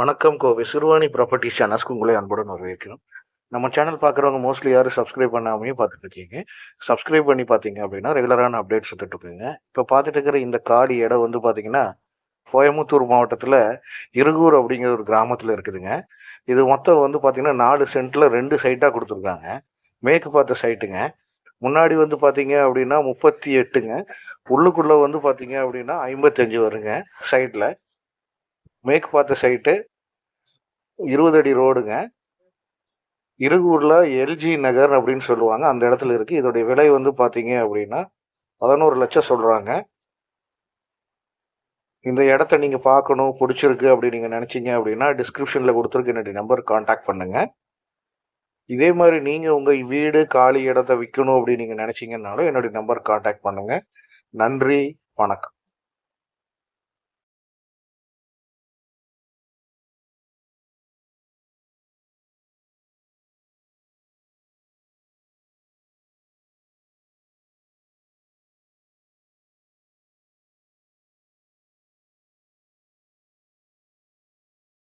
வணக்கம் கோவை சிறுவாணி ப்ராப்பர்ட்டி சேனல்ஸ்க்கு உங்களை அன்புடன் வரவேற்கிறோம். நம்ம சேனல் பார்க்குறவங்க மோஸ்ட்லி யாரும் சப்ஸ்கிரைப் பண்ணாமையும் பார்த்துட்டு இருக்கீங்க. சப்ஸ்கிரைப் பண்ணி பார்த்தீங்க அப்படின்னா ரெகுலரான அப்டேட்ஸ் எடுத்துட்டுருக்குங்க இப்போ பார்த்துட்டு இருக்கிற இந்த காடு இடம் வந்து பார்த்தீங்கன்னா கோயம்புத்தூர் மாவட்டத்தில் இருகூர் அப்படிங்கிற ஒரு கிராமத்தில் இருக்குதுங்க. இது மொத்தம் வந்து பார்த்திங்கன்னா நாலு சென்ட்டில் ரெண்டு சைட்டாக கொடுத்துருக்காங்க. மேற்கு பார்த்த சைட்டுங்க முன்னாடி வந்து பார்த்தீங்க அப்படின்னா முப்பத்தி எட்டுங்க. உள்ளுக்குள்ளே வந்து பார்த்தீங்க அப்படின்னா ஐம்பத்தஞ்சு வருங்க சைட்டில் மேற்கு பார்த்த சைட்டு இருபது அடி ரோடுங்க. இருகூரில் எல்ஜி நகர் அப்படின்னு சொல்லுவாங்க. அந்த இடத்துல இருக்குது இதோடைய விலை வந்து பார்த்தீங்க அப்படின்னா பதினோரு லட்சம் சொல்கிறாங்க இந்த இடத்த நீங்கள் பார்க்கணும் பிடிச்சிருக்கு அப்படி நீங்கள் நினச்சிங்க அப்படின்னா டிஸ்கிரிப்ஷனில் கொடுத்துருக்கு என்னுடைய நம்பர் காண்டாக்ட் பண்ணுங்கள் இதே மாதிரி நீங்கள் உங்கள் வீடு காலி இடத்த விற்கணும் அப்படின்னு நீங்கள் நினச்சிங்கன்னாலும் என்னுடைய நம்பர் காண்டாக்ட் பண்ணுங்கள் நன்றி. வணக்கம்.